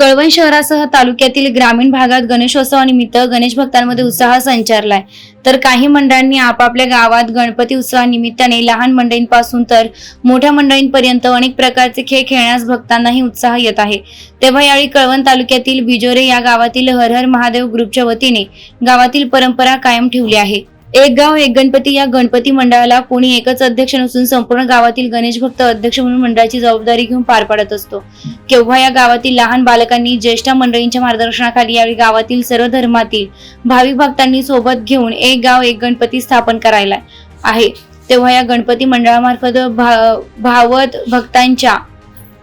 कळवण शहरासह तालुक्यातील ग्रामीण भागात गणेशोत्सवानिमित्त गणेश भक्तांमध्ये उत्साह संचारलाय. तर काही मंडळांनी आपापल्या गावात गणपती उत्सवानिमित्ताने लहान मंडळींपासून तर मोठ्या मंडळींपर्यंत अनेक प्रकारचे खेळ खेळण्यास भक्तांनाही उत्साह येत आहे. तेव्हा यावेळी कळवण तालुक्यातील बिजोरे या गावातील हरहर महादेव ग्रुपच्या वतीने गावातील परंपरा कायम ठेवली आहे. एक गाव एक गणपती. या गणपती मंडळाला कोणी एकच अध्यक्ष नसून संपूर्ण गावातील गणेश भक्त अध्यक्ष म्हणून मंडळाची जबाबदारी घेऊन पार पाडत असतो. केव्हा या गावातील लहान बालकांनी ज्येष्ठ मंडळींच्या मार्गदर्शनाखाली यावेळी गावातील सर्व धर्मातील भाविक भक्तांनी सोबत घेऊन एक गाव एक गणपती स्थापन करायला आहे. तेव्हा या गणपती मंडळामार्फत भा- भावत भक्तांच्या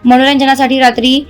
मनोरंजनासाठी रात्री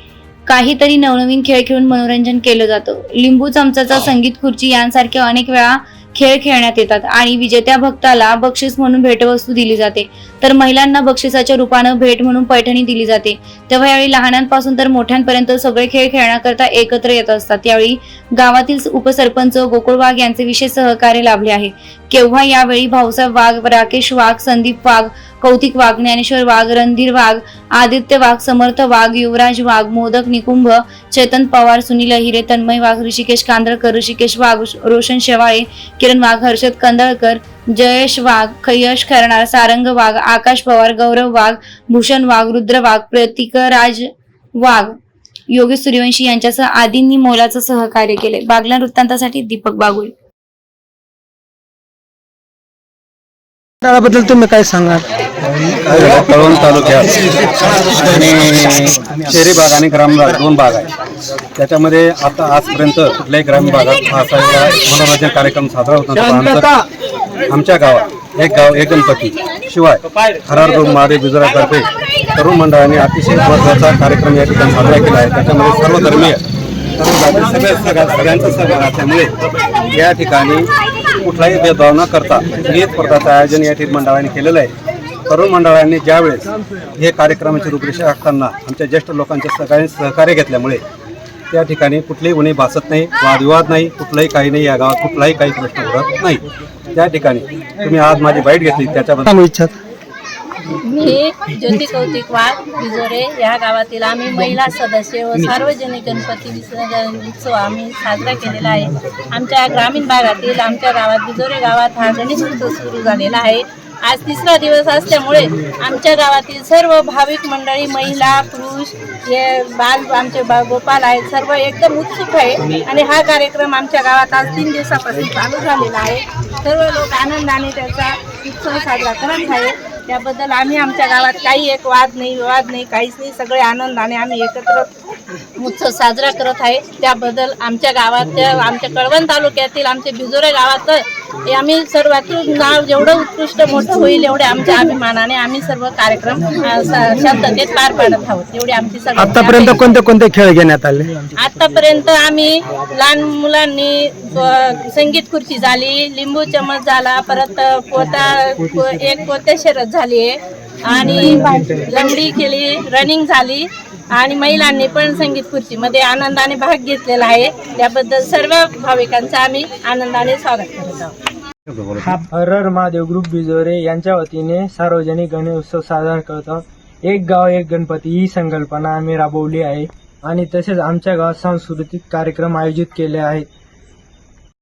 काहीतरी नवनवीन खेळ खेळून मनोरंजन केलं जातं. लिंबू चमचाचा संगीत खुर्ची यांसारखे अनेक वेळा खेळ खेळण्यात येतात आणि विजेत्या भक्ताला बक्षीस म्हणून भेटवस्तू दिली जाते. तर महिलांना बक्षिसाच्या रूपानं भेट म्हणून पैठणी दिली जाते. तेव्हा यावेळी लहानांपासून तर मोठ्यांपर्यंत सगळे खेळ खेळण्याकरता एकत्र येत असतात. यावेळी गावातील उपसरपंच गोकुळ वाघ यांचे विशेष सहकार्य लाभले आहे. केव्हा यावेळी भाऊसाहेब वाघ राकेश वाघ संदीप वाघ कौतिक वाघ ज्ञानेश्वर वाघ रणधीर वाघ आदित्य वाघ समर्थ वाघ युवराज वाघ मोदक निकुंभ चेतन पवार सुनील अहिरे तन्मय वाघ ऋषिकेश कांदळकर ऋषिकेश वाघ रोशन शेवाळे किरण वाघ हर्षद कंदळकर जयेश वाघ खयश खरणार सारंग वाघ आकाश पवार गौरव वाघ भूषण वाघ रुद्र वाघ प्रतिकराज वाघ. योगेश सूर्यवंशी यांच्यासह आदींनी मोलाचं सहकार्य केले. बागला वृत्तांतासाठी दीपक बागुल. मंडळाबद्दल तुम्ही काय सांगाल? कळवण तालुक्यात आणि शहरी भाग आणि ग्रामीण भाग दोन भाग आहे त्याच्यामध्ये आता आजपर्यंत कुठल्याही ग्रामीण भागात हा असा मनोरंजन कार्यक्रम साजरा होत नसतो आमच्या गावात एक गाव एक गणपती. शिवाय खरार दोन महादेव गुजराततर्फे तरुण मंडळाने अतिशय महत्त्वाचा कार्यक्रम या ठिकाणी साजरा केला आहे. त्याच्यामध्ये सर्व धर्मीय सर्व सगळ्या सगळ्या सगळ्यांचा सहभाग असल्यामुळे या ठिकाणी कुठलाही भेदभाव न करता गीत स्पर्धाचं आयोजन या ठिकाणी मंडळाने केलेलं आहे. तरुण मंडळांनी ज्यावेळेस हे कार्यक्रमाची रूपरेषा आखताना आमच्या ज्येष्ठ लोकांच्या सगळ्यांनी सहकार्य घेतल्यामुळे त्या ठिकाणी कुठलीही उणी भासत नाही वादविवाद नाही कुठलाही काही नाही या गावात कुठलाही काही प्रश्न उरत नाही. त्या ठिकाणी तुम्ही आज माझी बाईट घेतली त्याच्याबद्दल इच्छा. मी ज्योती कौतिक वाघ बिजोरे या गावातील आम्ही महिला सदस्य व सार्वजनिक गणपती विसर्जन उत्सव आम्ही साजरा केलेला आहे. आमच्या ग्रामीण भागातील आमच्या गावात बिजोरे गावात हा गणेश उत्सव सुरू झालेला आहे. आज तिसरा दिवस असल्यामुळे आमच्या गावातील सर्व भाविक मंडळी महिला पुरुष हे बाल आमचे बा गोपाल आहेत सर्व एकदम उत्सुक आहे. आणि हा कार्यक्रम आमच्या गावात आज तीन दिवसापासून चालू झालेला आहे. सर्व लोक आनंदाने त्याचा उत्सव साजरा करत आहे त्याबद्दल आम्ही आमच्या गावात काही एक वाद नाही विवाद नाही काहीच नाही. सगळे आनंदाने आम्ही एकत्र उत्सव साजरा करत आहे. त्याबद्दल आमच्या गावात आमच्या कळवण तालुक्यातील आमच्या बिजोरे गावात आम्ही सर्वातून नाव जेवढं उत्कृष्ट मोठं होईल एवढे आमच्या अभिमानाने आम्ही सर्व कार्यक्रम शांततेत पार पाडत आहोत. एवढी आमची आतापर्यंत कोणते कोणते खेळ घेण्यात आले? आतापर्यंत आम्ही लहान मुलांनी संगीत खुर्ची झाली लिंबू चमच झाला परत पोता एक पोते शरद झाली आणि लंगडी केली रनिंग झाली. आणि महिलांनी पण संगीत खुर्चीमध्ये आनंदाने भाग घेतलेला आहे. त्याबद्दल सर्व भाविकांचं आम्ही आनंदाने स्वागत करत आहोत. हा हरर महादेव ग्रुप बिजोरे यांच्या वतीने सार्वजनिक गणेशोत्सव साजरा करतो एक गाव एक गणपती ही संकल्पना आम्ही राबवली आहे. आणि तसेच आमच्या गावात सांस्कृतिक कार्यक्रम आयोजित केले आहेत.